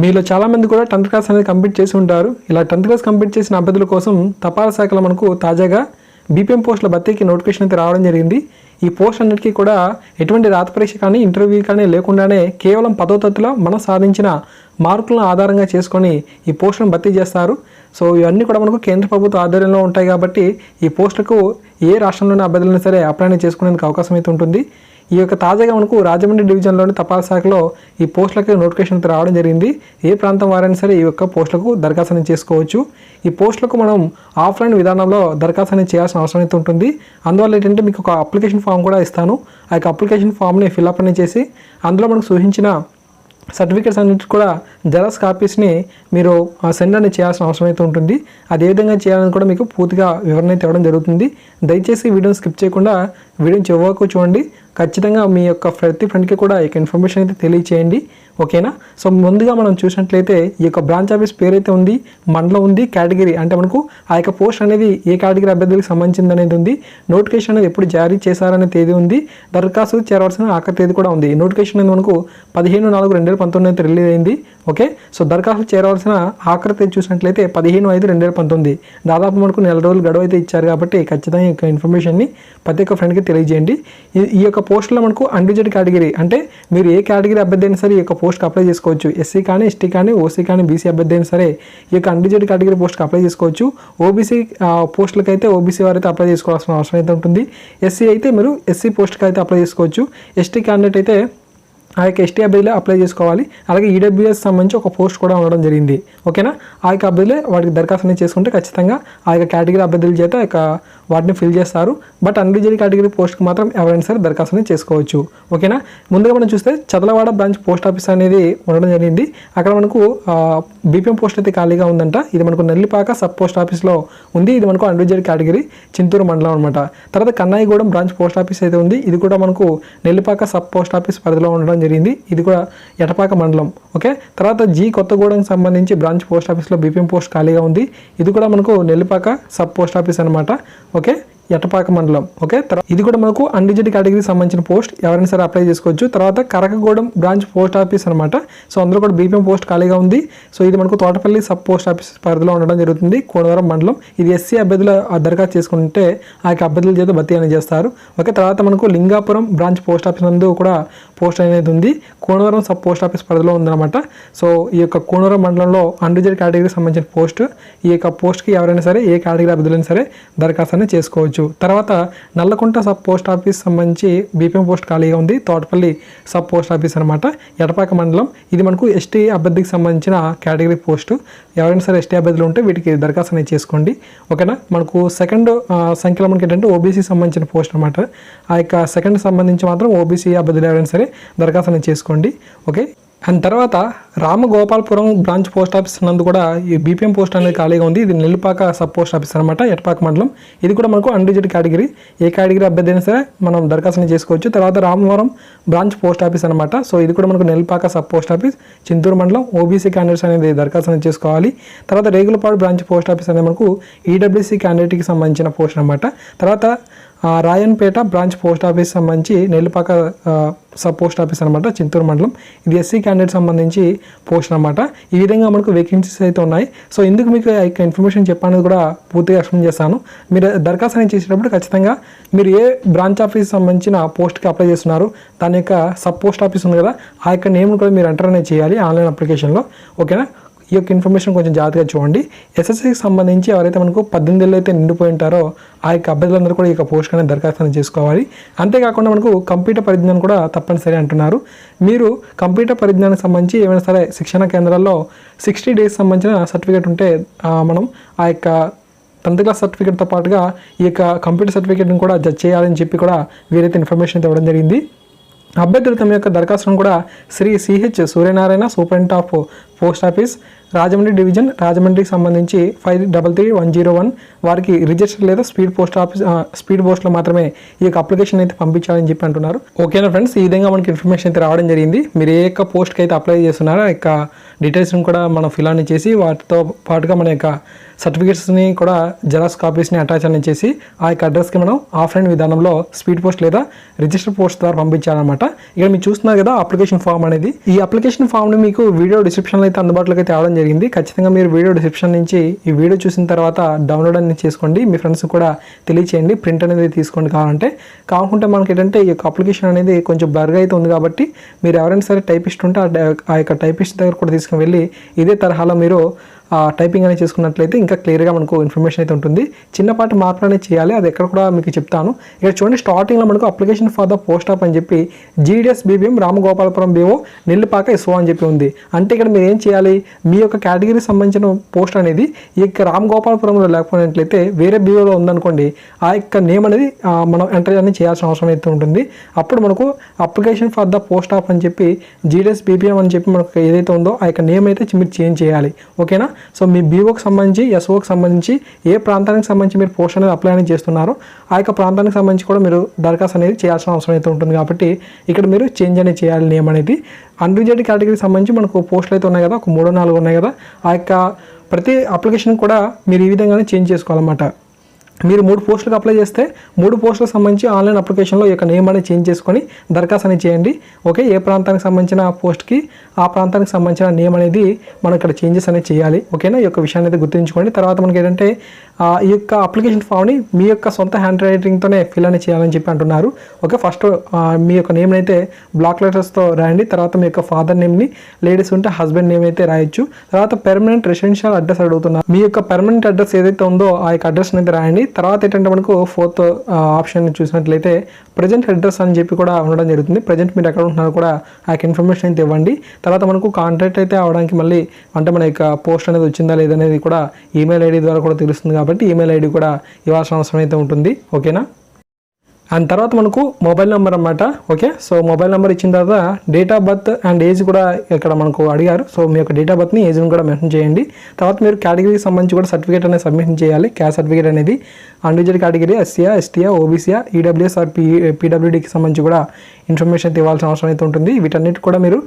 మీలో చాలామంది కూడా టెన్త్ క్లాస్ అనేది కంప్లీట్ చేసి ఉంటారు. ఇలా టెన్త్ క్లాస్ కంప్లీట్ చేసిన అభ్యర్థుల కోసం తపాలా శాఖలో మనకు తాజాగా బీపీఎం పోస్టుల భర్తీకి నోటిఫికేషన్ అయితే రావడం జరిగింది. ఈ పోస్ట్ అన్నిటికీ కూడా ఎటువంటి రాత పరీక్ష కానీ ఇంటర్వ్యూ కానీ లేకుండానే కేవలం పదో తరగతిలో మనం సాధించిన మార్కులను ఆధారంగా చేసుకొని ఈ పోస్టులను భర్తీ చేస్తారు. సో ఇవన్నీ కూడా మనకు కేంద్ర ప్రభుత్వ ఆధ్వర్యంలో ఉంటాయి కాబట్టి ఈ పోస్టులకు ఏ రాష్ట్రంలోని అభ్యర్థులైనా సరే అప్లై చేసుకునేందుకు అవకాశం అయితే ఉంటుంది. ఈ యొక్క తాజాగా మనకు రాజమండ్రి డివిజన్లోని తపాల్ శాఖలో ఈ పోస్టులకి నోటిఫికేషన్ రావడం జరిగింది. ఏ ప్రాంతం వారైనా సరే ఈ యొక్క పోస్టులకు దరఖాస్తు చేసుకోవచ్చు. ఈ పోస్టులకు మనం ఆఫ్లైన్ విధానంలో దరఖాస్తు అనేది చేయాల్సిన అవసరం అయితే ఉంటుంది. అందువల్ల ఏంటంటే మీకు ఒక అప్లికేషన్ ఫామ్ కూడా ఇస్తాను. ఆ యొక్క అప్లికేషన్ ఫామ్ని ఫిల్అప్ అనేది చేసి అందులో మనకు సూచించిన సర్టిఫికేట్స్ అన్నిటి కూడా జెరాక్స్ కాపీస్ని మీరు సెండ్ అనేది చేయాల్సిన అవసరం అయితే ఉంటుంది. అది ఏ విధంగా చేయాలని కూడా మీకు పూర్తిగా వివరణ అయితే ఇవ్వడం జరుగుతుంది. దయచేసి వీడియోని స్కిప్ చేయకుండా వీడియోని చివరకు చూడండి. ఖచ్చితంగా మీ యొక్క ప్రతి ఫ్రెండ్కి కూడా ఈ యొక్క ఇన్ఫర్మేషన్ అయితే తెలియచేయండి. ఓకేనా? సో ముందుగా మనం చూసినట్లయితే ఈ యొక్క బ్రాంచ్ ఆఫీస్ పేరు అయితే ఉంది మండలం ఉంది కేటగిరీ అంటే మనకు ఆ యొక్క పోస్ట్ అనేది ఏ కేటగిరీ అభ్యర్థులకు సంబంధించింది అనేది ఉంది. నోటిఫికేషన్ అనేది ఎప్పుడు జారీ చేశారనే తేదీ ఉంది. దరఖాస్తు చేరవలసిన ఆఖరి తేదీ కూడా ఉంది. నోటిఫికేషన్ అనేది మనకు పదిహేను నాలుగు రెండు వేల పంతొమ్మిది అయితే రిలీజ్ అయింది. ఓకే? సో దరఖాస్తు చేరవలసిన ఆఖరి తేదీ చూసినట్లయితే పదిహేను ఐదు రెండు వేల పంతొమ్మిది. దాదాపు మనకు నెల రోజులు గడువు అయితే ఇచ్చారు కాబట్టి ఖచ్చితంగా ఈ యొక్క ఇన్ఫర్మేషన్ని ప్రతి ఒక్క ఫ్రెండ్కి తెలియజేయండి. ఈ- యొక్క పోస్టులో మనకు అండిజెడ్ కేటగిరీ అంటే మీరు ఏ కేటగిరీ అభ్యర్థి అయినా సరే ఈ యొక్క పోస్ట్కి అప్లై చేసుకోవచ్చు. ఎస్సీ కానీ ఎస్టీ కానీ ఓసీ కానీ బీసీ అభ్యర్థి అయినా సరే ఈ యొక్క అన్రిజెడ్ కేటగిరీ పోస్ట్కి అప్లై చేసుకోవచ్చు. ఓబీసీ పోస్టులకు అయితే ఓబీసీ వారైతే అప్లై చేసుకోవాల్సిన అవసరం అయితే ఉంటుంది. ఎస్సీ అయితే మీరు ఎస్సీ పోస్ట్కి అయితే అప్లై చేసుకోవచ్చు. ఎస్టీ క్యాండిడేట్ అయితే ఆ యొక్క ఎస్టీ అభ్యర్థులే అప్లై చేసుకోవాలి. అలాగే ఈడబ్ల్యూఎస్ సంబంధించి ఒక పోస్ట్ కూడా ఉండడం జరిగింది. ఓకేనా ఆ యొక్క అభ్యర్థులే వాటికి దరఖాస్తు అనేది చేసుకుంటే ఖచ్చితంగా ఆ యొక్క కేటగిరీ అభ్యర్థుల చేత ఆ యొక్క వాటిని ఫిల్ చేస్తారు. బట్ అన్రిజర్వ్ కేటగిరీ పోస్ట్కి మాత్రం ఎవరైనా సరే దరఖాస్తు అనేది చేసుకోవచ్చు. ఓకేనా ముందుగా మనం చూస్తే చదలవాడ బ్రాంచ్ పోస్ట్ ఆఫీస్ అనేది ఉండడం జరిగింది. అక్కడ మనకు బీపీఎం పోస్ట్ అయితే ఖాళీగా ఉందంట. ఇది మనకు నెల్లిపాక సబ్ పోస్ట్ ఆఫీస్లో ఉంది. ఇది మనకు అన్రిజర్వ్ కేటగిరీ చింతూరు మండలం అనమాట తర్వాత కన్నాయిగూడెం బ్రాంచ్ పోస్ట్ ఆఫీస్ అయితే ఉంది. ఇది కూడా మనకు నెల్లిపాక సబ్ పోస్ట్ ఆఫీస్ పరిధిలో ఉండడం జరిగింది. ఇది కూడా ఎటపాక మండలం. ఓకే? తర్వాత జీ కొత్తగూడెంకి సంబంధించి బ్రాంచ్ పోస్ట్ ఆఫీస్లో బీపీఎం పోస్ట్ ఖాళీగా ఉంది. ఇది కూడా మనకు నెల్లిపాక సబ్ పోస్ట్ ఆఫీస్ అనమాట ఓకే? ఎటపాక మండలం. ఓకే? తర్వాత ఇది కూడా మనకు అన్డిజిట్ కేటగిరీకి సంబంధించిన పోస్ట్. ఎవరైనా సరే అప్లై చేసుకోవచ్చు. తర్వాత కరకగూడెం బ్రాంచ్ పోస్ట్ ఆఫీస్ అనమాట సో అందులో కూడా బీపీఎం పోస్ట్ ఖాళీగా ఉంది. సో ఇది మనకు తోటపల్లి సబ్ పోస్ట్ ఆఫీస్ పరిధిలో ఉండడం జరుగుతుంది. కోనవరం మండలం. ఇది ఎస్సీ అభ్యర్థుల దరఖాస్తు చేసుకుంటే ఆ యొక్క అభ్యర్థుల చేత భర్తీ అనేది చేస్తారు. ఓకే? తర్వాత మనకు లింగాపురం బ్రాంచ్ పోస్ట్ ఆఫీస్ నందు కూడా పోస్ట్ అనేది ఉంది. కోనవరం సబ్ పోస్ట్ ఆఫీస్ పరిధిలో ఉందన్నమాట. సో ఈ యొక్క కోనవరం మండలంలో అన్రిజర్వ్ కేటగిరీకి సంబంధించిన పోస్ట్ ఈ యొక్క పోస్ట్కి ఎవరైనా సరే ఏ కేటగిరీ అభ్యర్థులైనా సరే దరఖాస్తు అనేది చేసుకోవచ్చు. తర్వాత నల్లకుంట సబ్ పోస్ట్ ఆఫీస్ సంబంధించి బీపీఎం పోస్ట్ ఖాళీగా ఉంది. తోటపల్లి సబ్ పోస్ట్ ఆఫీస్ అనమాట ఎడపాక మండలం. ఇది మనకు ఎస్టీ అభ్యర్థికి సంబంధించిన కేటగిరీ పోస్ట్. ఎవరైనా సరే ఎస్టీ అభ్యర్థులు ఉంటే వీటికి దరఖాస్తు అనేది చేసుకోండి. ఓకేనా? మనకు సెకండ్ సంఖ్యలో మనకి ఏంటంటే ఓబీసీ సంబంధించిన పోస్ట్ అనమాట ఆ యొక్క సెకండ్ సంబంధించి మాత్రం ఓబీసీ అభ్యర్థులు ఎవరైనా సరే దరఖాస్తు అనేది చేసుకోండి. ఓకే? అండ్ తర్వాత రామగోపాల్పురం బ్రాంచ్ పోస్ట్ ఆఫీస్ నందు కూడా ఈ బీపీఎం పోస్ట్ అనేది ఖాళీగా ఉంది. ఇది నెల్లిపాక సబ్ పోస్ట్ ఆఫీస్ అనమాట ఎటపాక మండలం. ఇది కూడా మనకు అన్రిజెడ్ కేటగిరీ. ఏ కేటగిరీ అభ్యర్థి అయినా సరే మనం దరఖాస్తుని చేసుకోవచ్చు. తర్వాత రామవరం బ్రాంచ్ పోస్ట్ ఆఫీస్ అనమాట సో ఇది కూడా మనకు Nellipaka sub post office Chinturu మండలం. ఓబీసీ క్యాండిడేట్స్ అనేది దరఖాస్తుని చేసుకోవాలి. తర్వాత రేగులపాడు బ్రాంచ్ పోస్ట్ ఆఫీస్ అనేది మనకు ఈడబ్ల్యూసీ క్యాండిడేట్కి సంబంధించిన పోస్ట్ అనమాట తర్వాత రాయన్పేట బ్రాంచ్ పోస్ట్ ఆఫీస్ సంబంధించి నెల్లిపాక సబ్ పోస్ట్ ఆఫీస్ అనమాట చింతూరు మండలం. ఇది ఎస్సీ క్యాండిడేట్ సంబంధించి పోస్ట్ అనమాట ఈ విధంగా మనకు వేకెన్సీస్ అయితే ఉన్నాయి. సో ఇందుకు మీకు ఆ యొక్క ఇన్ఫర్మేషన్ చెప్పాను కూడా పూర్తిగా ఎక్స్ప్లెయిన్ చేస్తాను మీరు దరఖాస్తు అనేది చేసేటప్పుడు ఖచ్చితంగా మీరు ఏ బ్రాంచ్ ఆఫీస్ సంబంధించిన పోస్ట్కి అప్లై చేస్తున్నారు దాని యొక్క సబ్ పోస్ట్ ఆఫీస్ ఉంది కదా ఆ యొక్క నేమ్ కూడా మీరు ఎంటర్ అనేది చేయాలి ఆన్లైన్ అప్లికేషన్లో. ఓకేనా? ఈ యొక్క ఇన్ఫర్మేషన్ కొంచెం జాగ్రత్తగా చూడండి. ఎస్ఎస్సికి సంబంధించి ఎవరైతే మనకు పద్దెనిమిది ఏళ్ళు అయితే నిండిపోయి ఉంటారో ఆ యొక్క అభ్యర్థులందరూ కూడా ఈ యొక్క పోస్ట్ అనేది దరఖాస్తు చేసుకోవాలి. అంతేకాకుండా మనకు కంప్యూటర్ పరిజ్ఞానం కూడా తప్పనిసరి అంటున్నారు. మీరు కంప్యూటర్ పరిజ్ఞానానికి సంబంధించి ఏమైనా సరే శిక్షణ కేంద్రాల్లో సిక్స్టీ డేస్ సంబంధించిన సర్టిఫికేట్ ఉంటే మనం ఆ యొక్క టెన్త్ క్లాస్ సర్టిఫికేట్తో పాటుగా ఈ యొక్క కంప్యూటర్ సర్టిఫికేట్ని కూడా జడ్జ్ చేయాలని చెప్పి కూడా వీరైతే ఇన్ఫర్మేషన్ అయితే ఇవ్వడం జరిగింది. అభ్యర్థులు తమ యొక్క దరఖాస్తును కూడా Shri CH Suryanarayana superintendent of post office Rajahmundry division రాజమండ్రికి సంబంధించి five double three one zero one వారికి రిజిస్టర్ లేదా స్పీడ్ పోస్ట్ ఆఫీస్ స్పీడ్ పోస్ట్లో మాత్రమే ఈ యొక్క అప్లికేషన్ అయితే పంపించాలని చెప్పి అంటున్నారు. ఓకేనా ఫ్రెండ్స్? ఈ విధంగా మనకి ఇన్ఫర్మేషన్ అయితే రావడం జరిగింది. మీరు ఏ యొక్క పోస్ట్కి అయితే అప్లై చేస్తున్నారో ఆ యొక్క డీటెయిల్స్ని కూడా మనం ఫిల్ అని చేసి వాటితో పాటుగా మన యొక్క సర్టిఫికేట్స్ని కూడా జెరాక్స్ కాపీస్ని అటాచ్ అని చేసి ఆ యొక్క అడ్రస్కి మనం ఆఫ్లైన్ విధానంలో స్పీడ్ పోస్ట్ లేదా రిజిస్టర్ పోస్ట్ ద్వారా పంపించాలన్నమాట. ఇక్కడ మీరు చూస్తున్నారు కదా అప్లికేషన్ ఫామ్ అనేది. ఈ అప్లికేషన్ ఫామ్ని మీకు వీడియో డిస్క్రిప్షన్లో అయితే అందుబాటులోకి తేవడం జరిగింది. ఖచ్చితంగా మీరు వీడియో డిస్క్రిప్షన్ నుంచి ఈ వీడియో చూసిన తర్వాత డౌన్లోడ్ అనేది చేసుకోండి. మీ ఫ్రెండ్స్ కూడా తెలియచేయండి. ప్రింట్ అనేది తీసుకోండి కావాలంటే. కాకుండా మనకి ఏంటంటే ఈ యొక్క అప్లికేషన్ అనేది కొంచెం బ్లర్గా అయితే ఉంది కాబట్టి మీరు ఎవరైనా సరే టైపిస్ట్ ఉంటే ఆ యొక్క టైపిస్ట్ దగ్గర కూడా తీసుకుని వెళ్ళి ఇదే తరహాలో మీరు టైపింగ్ అనేది చేసుకున్నట్లయితే ఇంకా క్లియర్గా మనకు ఇన్ఫర్మేషన్ అయితే ఉంటుంది. చిన్నపాటి మార్పులు అనేది చేయాలి అది ఎక్కడ కూడా మీకు చెప్తాను. ఇక్కడ చూడండి స్టార్టింగ్లో మనకు application for the post of అని చెప్పి GDS BPM Ramagopalapuram BO Nellipaka SO అని చెప్పి ఉంది. అంటే ఇక్కడ మీరు ఏం చేయాలి? మీ యొక్క కేటగిరీకి సంబంధించిన పోస్ట్ అనేది ఈ యొక్క రామగోపాలపురంలో లేకపోయినట్లయితే వేరే బీఓలో ఉందనుకోండి ఆ యొక్క నేమ్ అనేది మనం ఎంటర్ అనేది చేయాల్సిన అవసరం అయితే ఉంటుంది. అప్పుడు మనకు application for the post of అని చెప్పి జీడిఎస్ బీపీఎం అని చెప్పి మనకు ఏదైతే ఉందో ఆ యొక్క నేమ్ అయితే మీరు చేంజ్ చేయాలి. ఓకేనా సో మీ బీఓకి సంబంధించి ఎస్ఓకి సంబంధించి ఏ ప్రాంతానికి సంబంధించి మీరు పోస్ట్ అనేది అప్లై అనేది చేస్తున్నారో ఆ యొక్క ప్రాంతానికి సంబంధించి కూడా మీరు దరఖాస్తు అనేది చేయాల్సిన అవసరం అయితే ఉంటుంది. కాబట్టి ఇక్కడ మీరు చేంజ్ అనేది చేయాలి నేమ్ అనేది. అన్రిజర్డ్ కేటగిరీకి సంబంధించి మనకు పోస్టులు అయితే ఉన్నాయి కదా ఒక మూడు నాలుగు ఉన్నాయి కదా ఆ యొక్క ప్రతి అప్లికేషన్ కూడా మీరు ఈ విధంగానే చేంజ్ చేసుకోవాలన్నమాట. మీరు మూడు పోస్టులకు అప్లై చేస్తే మూడు పోస్టులకు సంబంధించి ఆన్లైన్ అప్లికేషన్లో యొక్క నేమ్ అనేది చేంజ్ చేసుకొని దరఖాస్తు అనేది చేయండి. ఓకే ఏ ప్రాంతానికి సంబంధించిన పోస్ట్కి ఆ ప్రాంతానికి సంబంధించిన నేమ్ అనేది మనం ఇక్కడ చేంజెస్ అనేది చేయాలి. ఓకేనా ఈ యొక్క విషయాన్ని అయితే గుర్తుంచుకోండి. తర్వాత మనకి ఏంటంటే ఈ యొక్క అప్లికేషన్ ఫామ్ని మీ యొక్క సొంత హ్యాండ్ రైటింగ్తోనే ఫిల్ అనేది చేయాలని చెప్పి అంటున్నారు. ఓకే ఫస్ట్ మీ యొక్క నేమ్ అయితే బ్లాక్ లెటర్స్తో రాయండి. తర్వాత మీ యొక్క ఫాదర్ నేమ్ని లేడీస్ ఉంటే హస్బెండ్ నేమ్ అయితే రాయొచ్చు. తర్వాత పెర్మనెంట్ రెసిడెన్షియల్ అడ్రస్ అడుగుతున్నారు. మీ యొక్క పెర్మనెంట్ అడ్రస్ ఏదైతే ఉందో ఆ యొక్క అడ్రస్ అయితే రాయండి. తర్వాత ఏంటంటే మనకు ఫోర్త్ ఆప్షన్ చూసినట్లయితే ప్రజెంట్ అడ్రస్ అని చెప్పి కూడా ఉండడం జరుగుతుంది. ప్రజెంట్ మీరు ఎక్కడ ఉంటున్నారో కూడా ఆ యొక్క ఇన్ఫర్మేషన్ అయితే ఇవ్వండి. తర్వాత మనకు కాంటాక్ట్ అయితే అవడానికి మళ్ళీ అంటే మన యొక్క పోస్ట్ అనేది వచ్చిందా లేదనేది కూడా ఈమెయిల్ ఐడి ద్వారా కూడా తెలుస్తుంది కాబట్టి ఈమెయిల్ ఐడి కూడా ఇవ్వాల్సిన అవసరం అయితే ఉంటుంది. ఓకేనా అండ్ తర్వాత మనకు మొబైల్ నెంబర్ అన్నమాట. ఓకే సో మొబైల్ నెంబర్ ఇచ్చిన తర్వాత date of birth and age కూడా ఇక్కడ మనకు అడిగారు. సో మీ యొక్క డేట్ ఆఫ్ బర్త్ని ఏజ్ని కూడా మెన్షన్ చేయండి. తర్వాత మీరు కేటగిరీకి సంబంధించి కూడా సర్టిఫికేట్ అనేది సబ్మిషన్ చేయాలి. క్యాస్ట్ సర్టిఫికేట్ అనేది. అండివిజువల్ కేటగిరీ ఎస్సీఆ ఎస్టీఆ ఓబీసీఆ ఈడబ్ల్యూఎస్ ఆర్ పీ పీడబ్ల్యూడీకి సంబంధించి కూడా ఇన్ఫర్మేషన్ అయితే ఇవ్వాల్సిన అవసరం అయితే ఉంటుంది. వీటన్నిటి కూడా మీరు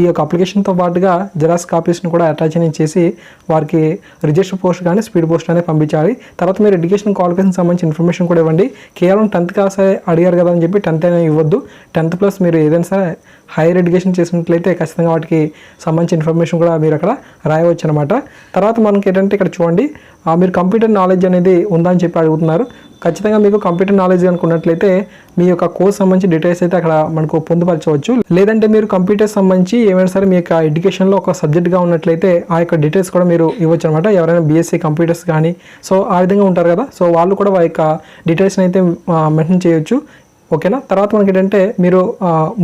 ఈ యొక్క అప్లికేషన్తో పాటుగా జెరాక్స్ కాపీస్ని కూడా అటాచ్ అనేది చేసి వారికి రిజిస్టర్ పోస్ట్ కానీ స్పీడ్ పోస్ట్ అనేది పంపించాలి. తర్వాత మీరు ఎడ్యుకేషన్ క్వాలిఫికేషన్ సంబంధించి ఇన్ఫర్మేషన్ కూడా ఇవ్వండి. కేవలం టెన్త్ క్లాస్ అడిగారు కదా అని చెప్పి టెన్త్ అనేది ఇవ్వద్దు. టెన్త్ ప్లస్ మీరు ఏదైనా సరే హైయర్ ఎడ్యుకేషన్ చేసినట్లయితే ఖచ్చితంగా వాటికి సంబంధించిన ఇన్ఫర్మేషన్ కూడా మీరు అక్కడ రాయవచ్చు అనమాట తర్వాత మనకి ఏంటంటే ఇక్కడ చూడండి ఆ, మీరు కంప్యూటర్ నాలెడ్జ్ అనేది ఉందని చెప్పి అడుగుతున్నారు. ఖచ్చితంగా మీకు కంప్యూటర్ నాలెడ్జ్ అనుకున్నట్లయితే మీ యొక్క కోర్స్ సంబంధించి డీటెయిల్స్ అయితే అక్కడ మనకు పొందుపరచవచ్చు. లేదంటే మీరు కంప్యూటర్ సంబంధించి ఏమైనా సరే మీ యొక్క ఎడ్యుకేషన్లో ఒక సబ్జెక్ట్గా ఉన్నట్లయితే ఆ యొక్క డీటెయిల్స్ కూడా మీరు ఇవ్వచ్చు అనమాట ఎవరైనా బీఎస్సీ కంప్యూటర్స్ కానీ సో ఆ విధంగా ఉంటారు కదా. సో వాళ్ళు కూడా వారి యొక్క డీటెయిల్స్ని అయితే మెన్షన్ చేయొచ్చు. ఓకేనా? తర్వాత మనకి ఏంటంటే మీరు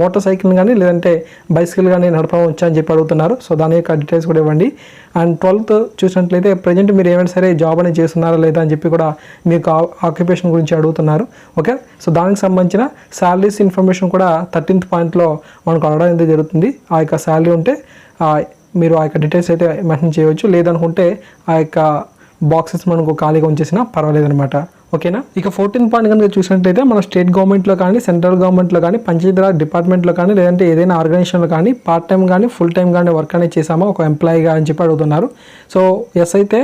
మోటార్ సైకిల్ కానీ లేదంటే బైసికల్ కానీ నడపడం వచ్చా అని చెప్పి అడుగుతున్నారు. సో దాని యొక్క డీటెయిల్స్ కూడా ఇవ్వండి. అండ్ ట్వెల్త్ చూసినట్లయితే ప్రజెంట్ మీరు ఏమైనా సరే జాబ్ అనేది చేస్తున్నారా లేదా అని చెప్పి కూడా మీకు ఆక్యుపేషన్ గురించి అడుగుతున్నారు. ఓకే? సో దానికి సంబంధించిన శాలరీస్ ఇన్ఫర్మేషన్ కూడా థర్టీన్త్ పాయింట్లో మనకు అడగడం అయితే జరుగుతుంది. ఆ యొక్క శాలరీ ఉంటే మీరు ఆ యొక్క డీటెయిల్స్ అయితే మెన్షన్ చేయవచ్చు. లేదనుకుంటే ఆ యొక్క బాక్సెస్ మనకు ఖాళీగా ఉంచేసినా పర్వాలేదు అనమాట ఓకేనా? ఇక ఫోర్టీన్ పాయింట్ కనుక చూసినట్టయితే మన స్టేట్ గవర్నమెంట్లో కానీ సెంట్రల్ గవర్నమెంట్లో కానీ పంచాయతీరాజ్ డిపార్ట్మెంట్లో కానీ లేదంటే ఏదైనా ఆర్గనైజేషన్లో కానీ పార్ట్ టైం కానీ ఫుల్ టైం కానీ వర్క్ అనేది చేసామా ఒక ఎంప్లాయీగా అని చెప్పి అడుగుతున్నారు. సో ఎస్ అయితే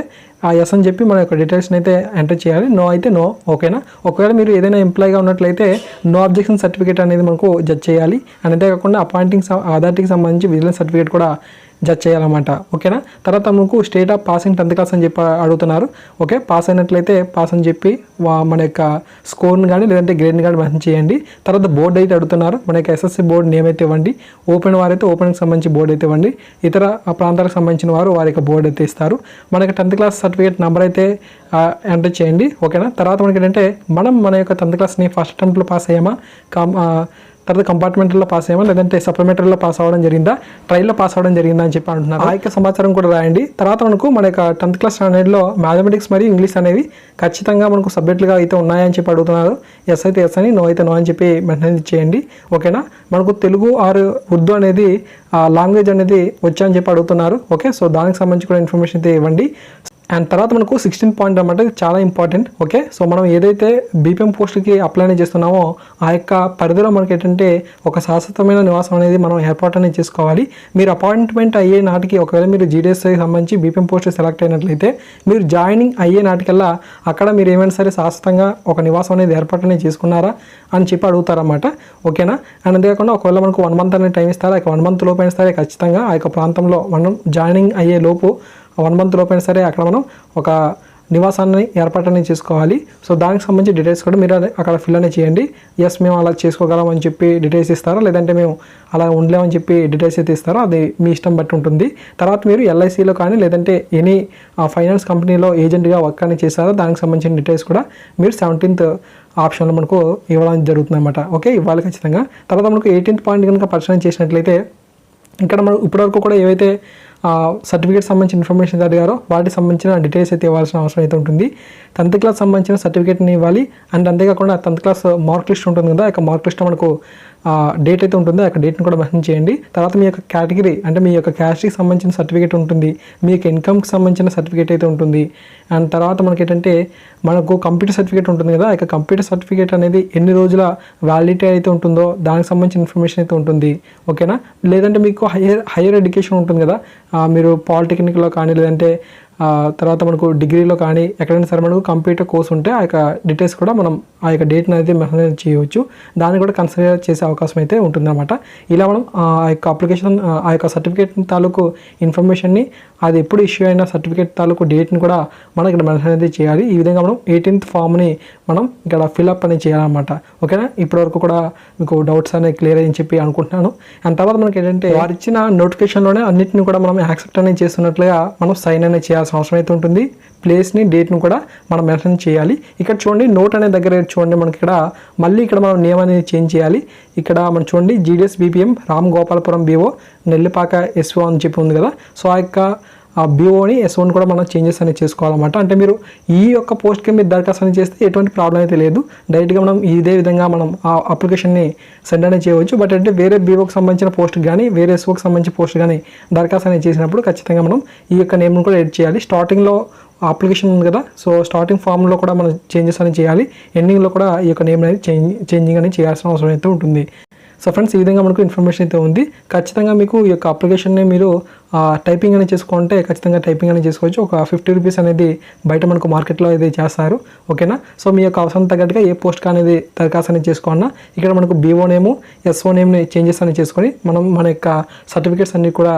ఆ ఎస్ అని చెప్పి మన యొక్క డీటెయిల్స్ని అయితే ఎంటర్ చేయాలి. నో అయితే నో ఓకేనా? ఒకవేళ మీరు ఏదైనా ఎంప్లాయీగా ఉన్నట్లయితే నో అబ్జెక్షన్ సర్టిఫికేట్ అనేది మనకు జడ్జ్ చేయాలి. అండ్ అంతేకాకుండా అపాయింటింగ్ అథారిటీకి సంబంధించి విజిలెన్స్ సర్టిఫికేట్ కూడా జడ్జ్ చేయాలన్నమాట ఓకేనా? తర్వాత మనకు state of passing tenth class అని చెప్పి అడుగుతున్నారు ఓకే? పాస్ అయినట్లయితే పాస్ అని చెప్పి మన యొక్క స్కోర్ని కానీ లేదంటే గ్రేడ్ని కానీ మెన్షన్ చేయండి. తర్వాత బోర్డు అయితే అడుగుతున్నారు మన యొక్క ఎస్ఎస్సి బోర్డు నేమ్ అయితే ఇవ్వండి. ఓపెన్ వారైతే ఓపెన్కి సంబంధించి బోర్డు అయితే ఇవ్వండి. ఇతర ప్రాంతాలకు సంబంధించిన వారు వారి యొక్క బోర్డు అయితే ఇస్తారు. మనకి టెన్త్ క్లాస్ సర్టిఫికేట్ నెంబర్ అయితే ఎంటర్ చేయండి ఓకేనా? తర్వాత మనకి ఏంటంటే మనం మన యొక్క టెన్త్ క్లాస్ని ఫస్ట్ అటెంప్ట్లో పాస్ అయ్యామా? కామ్ తర్వాత కంపార్ట్మెంట్లో పాస్ అయ్యామా? లేదంటే సప్లిమెంటరీలో పాస్ అవ్వడం జరిగిందా? ట్రైల్లో పాస్ అవ్వడం జరిగిందా అని చెప్పి అంటున్నారు. ఆ యొక్క సమాచారం కూడా రాయండి. తర్వాత మనకు మన యొక్క టెన్త్ క్లాస్ స్టాండర్డ్లో మ్యాథమెటిక్స్ మరియు ఇంగ్లీష్ అనేవి ఖచ్చితంగా మనకు సబ్జెక్టులుగా అయితే ఉన్నాయని చెప్పి అడుగుతున్నారు. ఎస్ అయితే ఎస్ అని నో అయితే నో అని చెప్పి మెన్షన్ చేయండి. ఓకేనా మనకు తెలుగు ఆర్ ఉర్దూ అనేది లాంగ్వేజ్ అనేది వచ్చా అని చెప్పి అడుగుతున్నారు. ఓకే సో దానికి సంబంధించి కూడా ఇన్ఫర్మేషన్ అయితే ఇవ్వండి. అండ్ తర్వాత మనకు సిక్స్టీన్ పాయింట్ అనమాట చాలా ఇంపార్టెంట్ ఓకే సో మనం ఏదైతే బీపీఎం పోస్ట్కి అప్లై చేస్తున్నామో ఆ యొక్క పరిధిలో మనకి ఏంటంటే ఒక శాశ్వతమైన నివాసం అనేది మనం ఏర్పాటు అనేది చేసుకోవాలి. మీరు అపాయింట్మెంట్ అయ్యే నాటికి ఒకవేళ మీరు జీడిఎస్కి సంబంధించి బీపీఎం పోస్ట్ సెలెక్ట్ అయినట్లయితే మీరు జాయినింగ్ అయ్యే నాటికల్లా అక్కడ మీరు ఏమైనా సరే శాశ్వతంగా ఒక నివాసం అనేది ఏర్పాటు అనేది చేసుకున్నారా అని చెప్పి అడుగుతారన్నమాట ఓకేనా అండ్ అంతేకాకుండా ఒకవేళ మనకు వన్ మంత్ అనేది టైం ఇస్తారా ఆ వన్ మంత్ లోపు అయిన సరే ఖచ్చితంగా ఆ యొక్క ప్రాంతంలో మనం జాయినింగ్ అయ్యే లోపు వన్ మంత్ లోపైనా సరే అక్కడ మనం ఒక నివాసాన్ని ఏర్పాటు చేసుకోవాలి. సో దానికి సంబంధించి డీటెయిల్స్ కూడా మీరు అక్కడ ఫిల్ అనేది చేయండి. ఎస్ మేము అలా చేసుకోగలం అని చెప్పి డీటెయిల్స్ ఇస్తారా? లేదంటే మేము అలా ఉండలేమని చెప్పి డీటెయిల్స్ అయితే ఇస్తారో? అది మీ ఇష్టం బట్టి ఉంటుంది. తర్వాత మీరు ఎల్ఐసిలో కానీ లేదంటే ఎనీ ఫైనాన్స్ కంపెనీలో ఏజెంట్గా వర్క్ అని చేస్తారో దానికి సంబంధించిన డీటెయిల్స్ కూడా మీరు సెవెంటీన్త్ ఆప్షన్లో మనకు ఇవ్వడం జరుగుతుంది అనమాట ఓకే? ఇవ్వాలి ఖచ్చితంగా. తర్వాత మనకు ఎయిటీన్త్ పాయింట్ కనుక పరిశీలన చేసినట్లయితే ఇక్కడ మనం ఇప్పటివరకు కూడా ఏవైతే సర్టిఫికేట్ సంబంధించిన ఇన్ఫర్మేషన్ అడిగారో వాటికి సంబంధించిన డీటెయిల్స్ అయితే ఇవ్వాల్సిన అవసరం అయితే ఉంటుంది. టెన్త్ క్లాస్ సంబంధించిన సర్టిఫికేట్ని ఇవ్వాలి. అండ్ అంతేకాకుండా టెన్త్ క్లాస్ మార్క్ లిస్ట్ ఉంటుంది కదా ఆ మార్క్ లిస్ట్ మనకు డేట్ అయితే ఉంటుందో ఆ డేట్ని కూడా మెన్షన్ చేయండి. తర్వాత మీ యొక్క కేటగిరీ అంటే మీ యొక్క క్యాస్ట్కి సంబంధించిన సర్టిఫికేట్ ఉంటుంది. మీ యొక్క ఇన్కమ్కి సంబంధించిన సర్టిఫికేట్ అయితే ఉంటుంది. అండ్ తర్వాత మనకి ఏంటంటే మనకు కంప్యూటర్ సర్టిఫికేట్ ఉంటుంది కదా ఇక యొక్క కంప్యూటర్ సర్టిఫికేట్ అనేది ఎన్ని రోజుల వ్యాలిడిటీ అయితే ఉంటుందో దానికి సంబంధించిన ఇన్ఫర్మేషన్ అయితే ఉంటుంది. ఓకేనా లేదంటే మీకు హైయర్ హైయర్ ఎడ్యుకేషన్ ఉంటుంది కదా. మీరు పాలిటెక్నిక్లో కానీ లేదంటే తర్వాత మనకు డిగ్రీలో కానీ ఎక్కడైనా సరే మనకు కంప్యూటర్ కోర్స్ ఉంటే ఆ యొక్క డీటెయిల్స్ కూడా మనం ఆ యొక్క డేట్ని అనేది మెసేజ్ చేయవచ్చు. దాన్ని కూడా కన్సిడర్ చేసే అవకాశం అయితే ఉంటుందన్నమాట. ఇలా మనం ఆ యొక్క అప్లికేషన్ ఆ యొక్క సర్టిఫికేట్ తాలూకు ఇన్ఫర్మేషన్ని అది ఎప్పుడు ఇష్యూ అయిన సర్టిఫికేట్ తాలూకు డేట్ని కూడా మనం ఇక్కడ మెన్షన్ అనేది చేయాలి. ఈ విధంగా మనం ఎయిటీన్త్ ఫామ్ని మనం ఇక్కడ ఫిల్అప్ అనేది చేయాలన్నమాట. ఓకేనా ఇప్పటివరకు కూడా మీకు డౌట్స్ అనేవి క్లియర్ అని చెప్పి అనుకుంటున్నాను. అండ్ తర్వాత మనకి ఏంటంటే వారు ఇచ్చిన నోటిఫికేషన్లోనే అన్నింటిని కూడా మనం యాక్సెప్ట్ అనేది చేస్తున్నట్లుగా మనం సైన్ అనేది చేయాల్సిన అవసరం అయితే ఉంటుంది. ప్లేస్ని డేట్ని కూడా మనం మెన్షన్ చేయాలి. ఇక్కడ చూడండి నోట్ అనే దగ్గర చూడండి మనకి ఇక్కడ మళ్ళీ ఇక్కడ మనం నేమ్ అనేది చేంజ్ చేయాలి. ఇక్కడ మనం చూడండి GDS BPM Ram Gopalapuram BO Nellipaka SO అని చెప్పి ఉంది కదా. సో ఆ యొక్క ఆ బీఓని ఎస్ఓని కూడా మనం చేంజెస్ అనేది చేసుకోవాలన్నమాట. అంటే మీరు ఈ యొక్క పోస్ట్కి మీరు దరఖాస్తు అనేది చేస్తే ఎటువంటి ప్రాబ్లం అయితే లేదు. డైరెక్ట్గా మనం ఇదే విధంగా మనం ఆ అప్లికేషన్ని సెండ్ అనేది చేయవచ్చు. బట్ అంటే వేరే బీఓకి సంబంధించిన పోస్ట్ కానీ వేరే ఎస్ఓకి సంబంధించిన పోస్ట్ కానీ దరఖాస్తు అనేది చేసినప్పుడు ఖచ్చితంగా మనం ఈ యొక్క నేమ్ను కూడా ఎడిట్ చేయాలి. స్టార్టింగ్లో అప్లికేషన్ ఉంది కదా సో స్టార్టింగ్ ఫామ్లో కూడా మనం చేంజెస్ అనేది చేయాలి. ఎండింగ్లో కూడా ఈ యొక్క నేమ్ అనేది చేంజ్ చేంజింగ్ అనేది చేయాల్సిన అవసరం అయితే ఉంటుంది. సో ఫ్రెండ్స్ ఈ విధంగా మనకు ఇన్ఫర్మేషన్ అయితే ఉంది. ఖచ్చితంగా మీకు ఈ యొక్క అప్లికేషన్ని మీరు టైపింగ్ అనేది చేసుకుంటే ఖచ్చితంగా టైపింగ్ అనేది చేసుకోవచ్చు. ఒక ఫిఫ్టీ రూపీస్ అనేది బయట మనకు మార్కెట్లో అయితే చేస్తారు. ఓకేనా సో మీ యొక్క అవసరం తగ్గట్టుగా ఏ పోస్ట్ అనేది దరఖాస్తు అనేది చేసుకోవాలన్నా ఇక్కడ మనకు బీఓ నేము ఎస్ఓ నేమ్ని చేంజెస్ అనేది చేసుకొని మనం మన యొక్క సర్టిఫికేట్స్ అన్నీ కూడా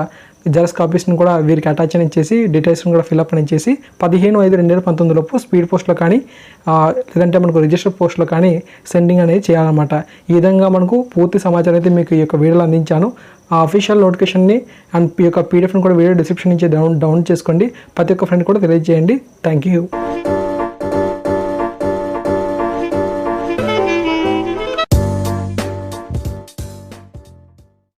జెరాక్స్ కాపీస్ని కూడా వీరికి అటాచ్ అని చేసి డీటెయిల్స్ని కూడా ఫిల్అప్ అని చేసి పదిహేను ఐదు రెండు వేల పంతొమ్మిది లోపు స్పీడ్ పోస్ట్లో కానీ లేదంటే మనకు రిజిస్టర్ పోస్ట్లో కానీ సెండింగ్ అనేది చేయాలన్నమాట. ఈ విధంగా మనకు పూర్తి సమాచారం అయితే మీకు ఈ యొక్క వీడియోలో అందించాను. ఆ అఫీషియల్ నోటిఫికేషన్ని అండ్ ఈ యొక్క పీడిఎఫ్ని కూడా వీడియో డిస్క్రిప్షన్ నుంచి డౌన్ డౌన్ చేసుకోండి. ప్రతి ఒక్క ఫ్రెండ్ కూడా తెలియజేయండి. Thank you